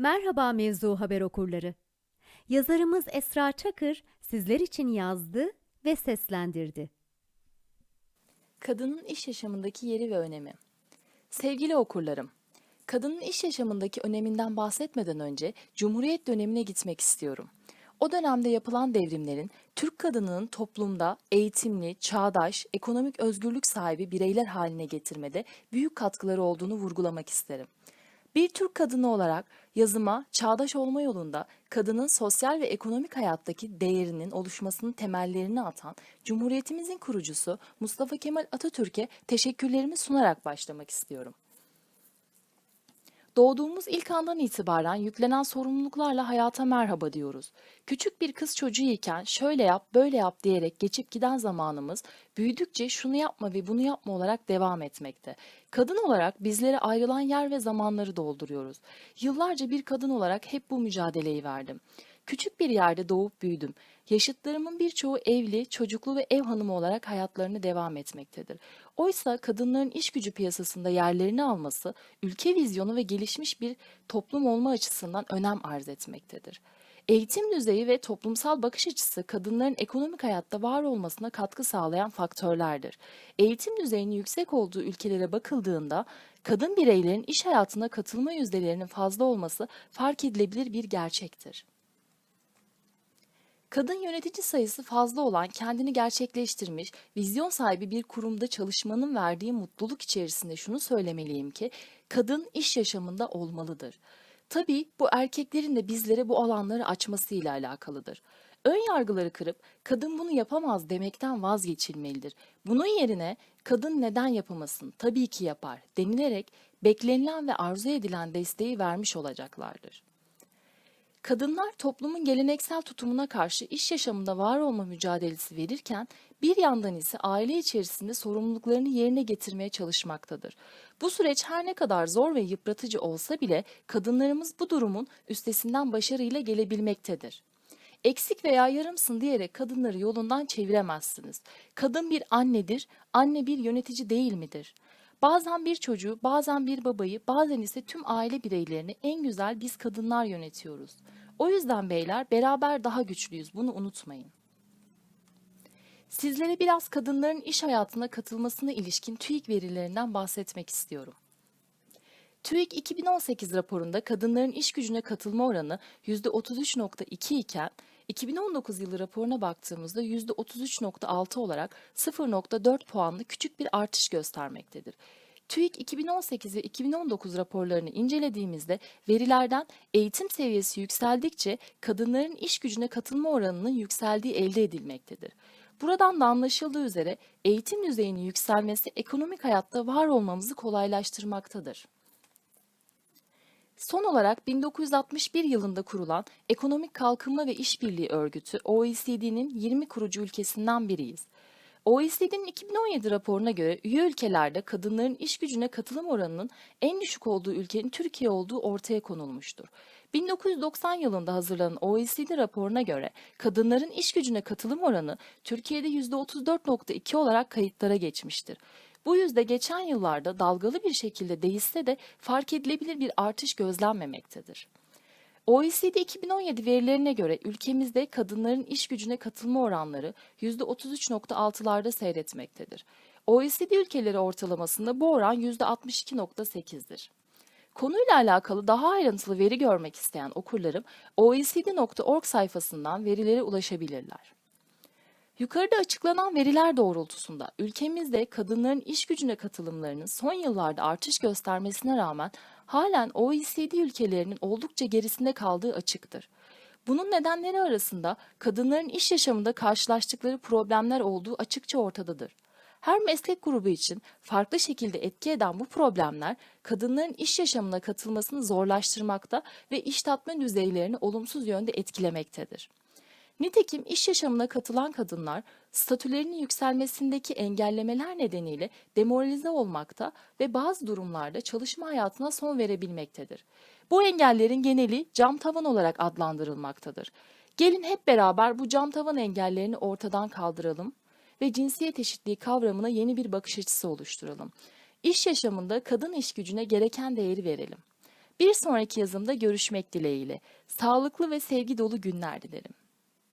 Merhaba mevzu haber okurları. Yazarımız Esra Çakır sizler için yazdı ve seslendirdi. Kadının iş yaşamındaki yeri ve önemi. Sevgili okurlarım, kadının iş yaşamındaki öneminden bahsetmeden önce Cumhuriyet dönemine gitmek istiyorum. O dönemde yapılan devrimlerin Türk kadınının toplumda eğitimli, çağdaş, ekonomik özgürlük sahibi bireyler haline getirmede büyük katkıları olduğunu vurgulamak isterim. Bir Türk kadını olarak yazıma çağdaş olma yolunda kadının sosyal ve ekonomik hayattaki değerinin oluşmasının temellerini atan Cumhuriyetimizin kurucusu Mustafa Kemal Atatürk'e teşekkürlerimi sunarak başlamak istiyorum. Doğduğumuz ilk andan itibaren yüklenen sorumluluklarla hayata merhaba diyoruz. Küçük bir kız çocuğu iken şöyle yap, böyle yap diyerek geçip giden zamanımız büyüdükçe şunu yapma ve bunu yapma olarak devam etmekte. Kadın olarak bizlere ayrılan yer ve zamanları dolduruyoruz. Yıllarca bir kadın olarak hep bu mücadeleyi verdim. Küçük bir yerde doğup büyüdüm. Yaşıtlarımın birçoğu evli, çocuklu ve ev hanımı olarak hayatlarını devam etmektedir. Oysa kadınların iş gücü piyasasında yerlerini alması, ülke vizyonu ve gelişmiş bir toplum olma açısından önem arz etmektedir. Eğitim düzeyi ve toplumsal bakış açısı kadınların ekonomik hayatta var olmasına katkı sağlayan faktörlerdir. Eğitim düzeyinin yüksek olduğu ülkelere bakıldığında kadın bireylerin iş hayatına katılma yüzdelerinin fazla olması fark edilebilir bir gerçektir. Kadın yönetici sayısı fazla olan, kendini gerçekleştirmiş, vizyon sahibi bir kurumda çalışmanın verdiği mutluluk içerisinde şunu söylemeliyim ki, kadın iş yaşamında olmalıdır. Tabii bu erkeklerin de bizlere bu alanları açmasıyla alakalıdır. Ön yargıları kırıp kadın bunu yapamaz demekten vazgeçilmelidir. Bunun yerine kadın neden yapamasın, tabii ki yapar denilerek beklenilen ve arzu edilen desteği vermiş olacaklardır. Kadınlar toplumun geleneksel tutumuna karşı iş yaşamında var olma mücadelesi verirken bir yandan ise aile içerisinde sorumluluklarını yerine getirmeye çalışmaktadır. Bu süreç her ne kadar zor ve yıpratıcı olsa bile kadınlarımız bu durumun üstesinden başarıyla gelebilmektedir. Eksik veya yarımsın diyerek kadınları yolundan çeviremezsiniz. Kadın bir annedir, anne bir yönetici değil midir? Bazen bir çocuğu, bazen bir babayı, bazen ise tüm aile bireylerini en güzel biz kadınlar yönetiyoruz. O yüzden beyler beraber daha güçlüyüz. Bunu unutmayın. Sizlere biraz kadınların iş hayatına katılmasına ilişkin TÜİK verilerinden bahsetmek istiyorum. TÜİK 2018 raporunda kadınların iş gücüne katılma oranı %33.2 iken 2019 yılı raporuna baktığımızda %33.6 olarak 0.4 puanlı küçük bir artış göstermektedir. TÜİK 2018 ve 2019 raporlarını incelediğimizde verilerden eğitim seviyesi yükseldikçe kadınların iş gücüne katılma oranının yükseldiği elde edilmektedir. Buradan da anlaşıldığı üzere eğitim düzeyinin yükselmesi ekonomik hayatta var olmamızı kolaylaştırmaktadır. Son olarak 1961 yılında kurulan Ekonomik Kalkınma ve İşbirliği Örgütü OECD'nin 20 kurucu ülkesinden biriyiz. OECD'nin 2017 raporuna göre üye ülkelerde kadınların iş gücüne katılım oranının en düşük olduğu ülkenin Türkiye olduğu ortaya konulmuştur. 1990 yılında hazırlanan OECD raporuna göre kadınların iş gücüne katılım oranı Türkiye'de %34.2 olarak kayıtlara geçmiştir. Bu yüzde geçen yıllarda dalgalı bir şekilde değişse de fark edilebilir bir artış gözlenmemektedir. OECD 2017 verilerine göre ülkemizde kadınların iş gücüne katılma oranları %33.6'larda seyretmektedir. OECD ülkeleri ortalamasında bu oran %62.8'dir. Konuyla alakalı daha ayrıntılı veri görmek isteyen okurlarım OECD.org sayfasından verilere ulaşabilirler. Yukarıda açıklanan veriler doğrultusunda ülkemizde kadınların iş gücüne katılımlarının son yıllarda artış göstermesine rağmen halen OECD ülkelerinin oldukça gerisinde kaldığı açıktır. Bunun nedenleri arasında kadınların iş yaşamında karşılaştıkları problemler olduğu açıkça ortadadır. Her meslek grubu için farklı şekilde etki eden bu problemler kadınların iş yaşamına katılmasını zorlaştırmakta ve iş tatmin düzeylerini olumsuz yönde etkilemektedir. Nitekim iş yaşamına katılan kadınlar statülerinin yükselmesindeki engellemeler nedeniyle demoralize olmakta ve bazı durumlarda çalışma hayatına son verebilmektedir. Bu engellerin geneli cam tavan olarak adlandırılmaktadır. Gelin hep beraber bu cam tavan engellerini ortadan kaldıralım ve cinsiyet eşitliği kavramına yeni bir bakış açısı oluşturalım. İş yaşamında kadın iş gücüne gereken değeri verelim. Bir sonraki yazımda görüşmek dileğiyle. Sağlıklı ve sevgi dolu günler dilerim.